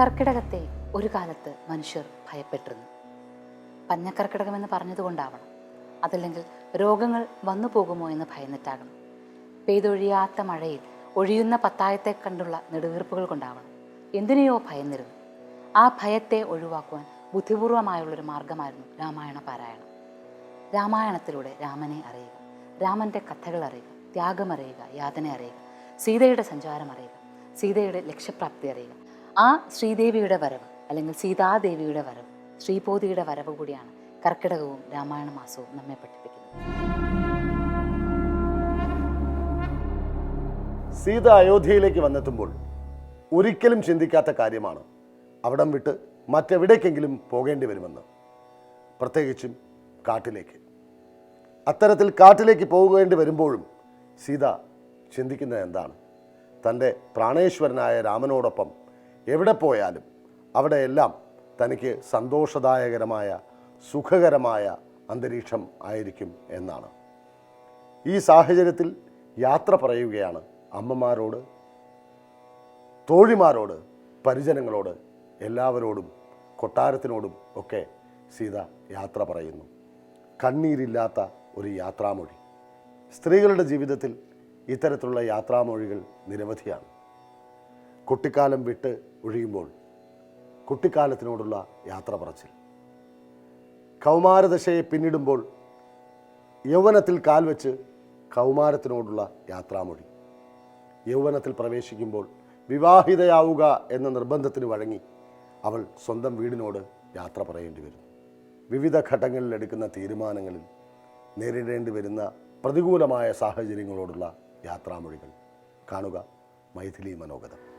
കർക്കിടകത്തെ ഒരു കാലത്ത് മനുഷ്യർ ഭയപ്പെട്ടിരുന്നു. പഞ്ഞക്കർക്കിടകമെന്ന് പറഞ്ഞതുകൊണ്ടാവണം. അതല്ലെങ്കിൽ രോഗങ്ങൾ വന്നു പോകുമോ എന്ന് ഭയന്നിട്ടാകണം. പെയ്തൊഴിയാത്ത മഴയിൽ ഒഴിയുന്ന പത്തായത്തെ കണ്ടുള്ള നെടുവീർപ്പുകൾ കൊണ്ടാവണം. എന്തിനെയോ ഭയന്നിരുന്നു. ആ ഭയത്തെ ഒഴിവാക്കുവാൻ ബുദ്ധിപൂർവമായുള്ളൊരു മാർഗമായിരുന്നു രാമായണ പാരായണം. രാമായണത്തിലൂടെ രാമനെ അറിയുക രാമന്റെ കഥകൾ അറിയുക ത്യാഗം അറിയുക യാതന അറിയുക സീതയുടെ സഞ്ചാരം അറിയുക സീതയുടെ ലക്ഷ്യപ്രാപ്തി അറിയുക ആ ശ്രീദേവിയുടെ വരവ് അല്ലെങ്കിൽ സീതാദേവിയുടെ വരവ് ശ്രീപോതിയുടെ വരവ് കൂടിയാണ് കർക്കിടകവും രാമായണ മാസവും നമ്മെ പഠിപ്പിക്കുന്നത്. സീത അയോധ്യയിലേക്ക് വന്നെത്തുമ്പോൾ ഒരിക്കലും ചിന്തിക്കാത്ത കാര്യമാണ് അവിടം വിട്ട് മറ്റെവിടേക്കെങ്കിലും പോകേണ്ടി വരുമെന്ന്. പ്രത്യേകിച്ചും കാട്ടിലേക്ക്. അത്തരത്തിൽ കാട്ടിലേക്ക് പോകേണ്ടി വരുമ്പോഴും സീത ചിന്തിക്കുന്നത് എന്താണ്? തന്റെ പ്രാണേശ്വരനായ രാമനോടൊപ്പം എവിടെ പോയാലും അവിടെയെല്ലാം തനിക്ക് സന്തോഷദായകരമായ സുഖകരമായ അന്തരീക്ഷം ആയിരിക്കും എന്നാണ്. ഈ സാഹചര്യത്തിൽ യാത്ര പറയുകയാണ് അമ്മമാരോട് തോഴിമാരോട് പരിജനങ്ങളോട് എല്ലാവരോടും കൊട്ടാരത്തിനോടും ഒക്കെ സീത യാത്ര പറയുന്നു. കണ്ണീരില്ലാത്ത ഒരു യാത്രാമൊഴി. സ്ത്രീകളുടെ ജീവിതത്തിൽ ഇത്തരത്തിലുള്ള യാത്രാമൊഴികൾ നിരവധിയാണ്. കുട്ടിക്കാലം വിട്ട് ഒഴിയുമ്പോൾ കുട്ടിക്കാലത്തിനോടുള്ള യാത്ര പറച്ചിൽ. കൗമാരദശയെ പിന്നിടുമ്പോൾ യൗവനത്തിൽ കാൽ വെച്ച് കൗമാരത്തിനോടുള്ള യാത്രാമൊഴി. യൗവനത്തിൽ പ്രവേശിക്കുമ്പോൾ വിവാഹിതയാവുക എന്ന നിർബന്ധത്തിന് വഴങ്ങി അവൾ സ്വന്തം വീടിനോട് യാത്ര പറയേണ്ടി വരുന്നു. വിവിധ ഘട്ടങ്ങളിൽ എടുക്കുന്ന തീരുമാനങ്ങളിൽ നേരിടേണ്ടി വരുന്ന പ്രതികൂലമായ സാഹചര്യങ്ങളോടുള്ള യാത്രാമൊഴികൾ. കാണുക മൈഥിലി മനോഗതം.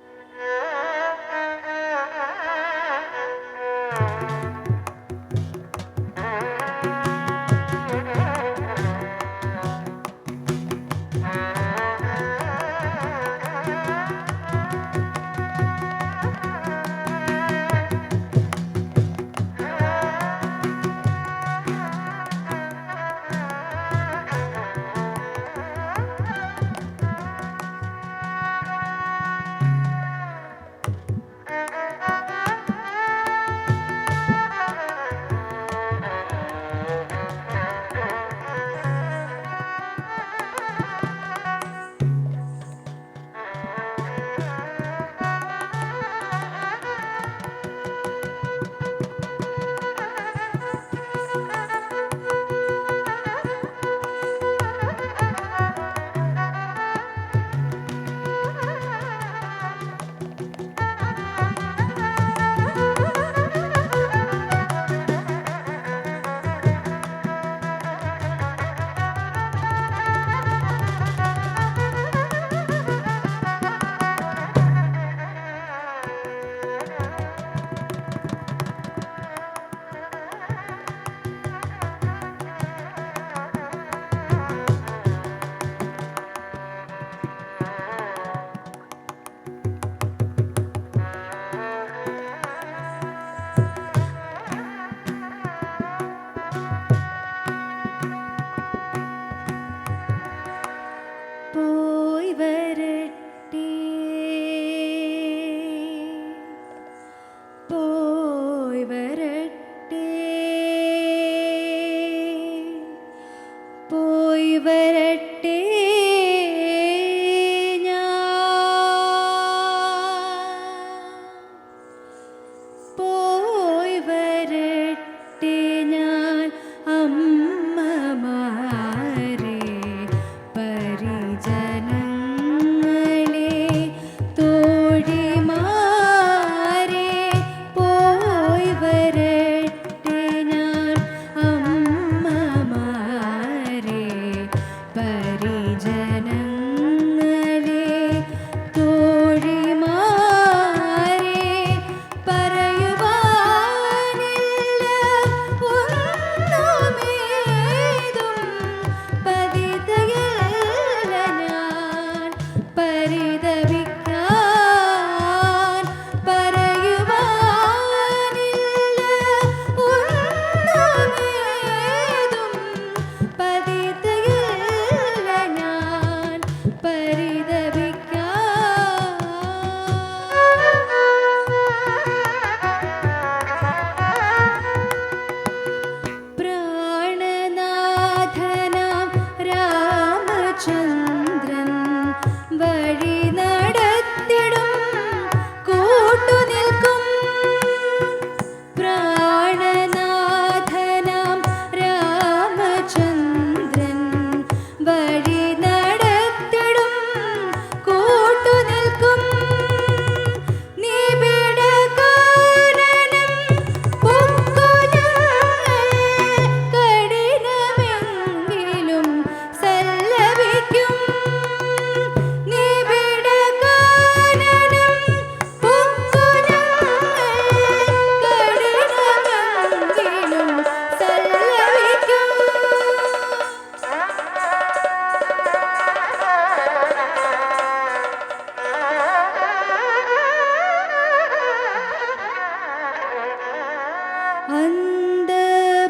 அந்த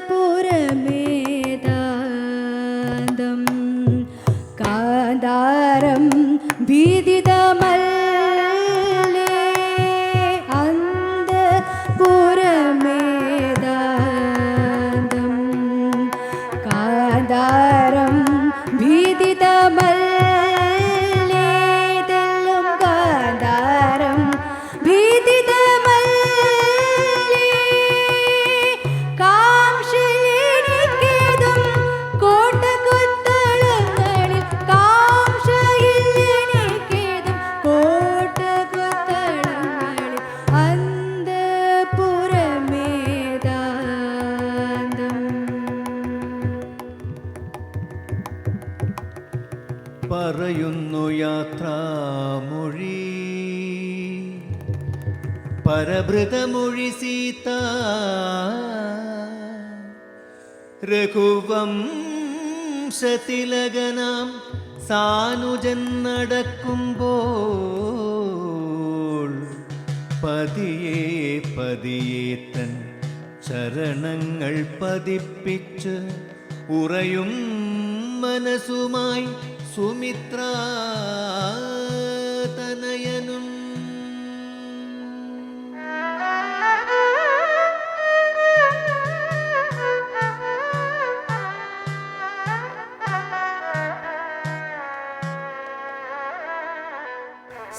புறமே പറയുന്നു യാത്രാമൊഴി. പരഭൃതമൊഴി സീത. രഘുവംശതിലകനാം സാനുജൻ നടക്കുമ്പോൾ പതിയെ പതിയെ തൻ ചരണങ്ങൾ പതിപ്പിച്ച് ഉറയും മനസ്സുമായി സുമിത്ര തനയനും.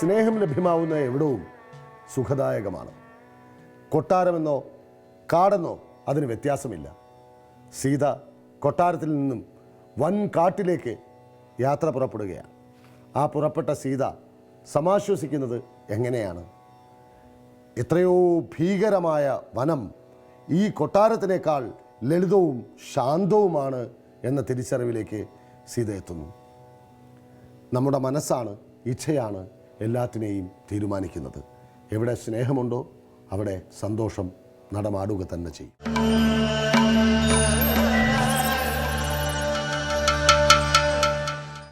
സ്നേഹം ലഭ്യമാവുന്ന എവിടവും സുഖദായകമാണ്. കൊട്ടാരമെന്നോ കാടെന്നോ അതിന് വ്യത്യാസമില്ല. സീത കൊട്ടാരത്തിൽ നിന്നും വൻ കാട്ടിലേക്ക് യാത്ര പുറപ്പെടുകയാണ്. ആ പുറപ്പെട്ട സീത സമാശ്വസിക്കുന്നത് എങ്ങനെയാണ്? എത്രയോ ഭീകരമായ വനം ഈ കൊട്ടാരത്തിനേക്കാൾ ലളിതവും ശാന്തവുമാണ് എന്ന തിരിച്ചറിവിലേക്ക് സീത എത്തുന്നു. നമ്മുടെ മനസ്സാണ് ഇച്ഛയാണ് എല്ലാത്തിനെയും തീരുമാനിക്കുന്നത്. എവിടെ സ്നേഹമുണ്ടോ അവിടെ സന്തോഷം നടമാടുക തന്നെ ചെയ്യും.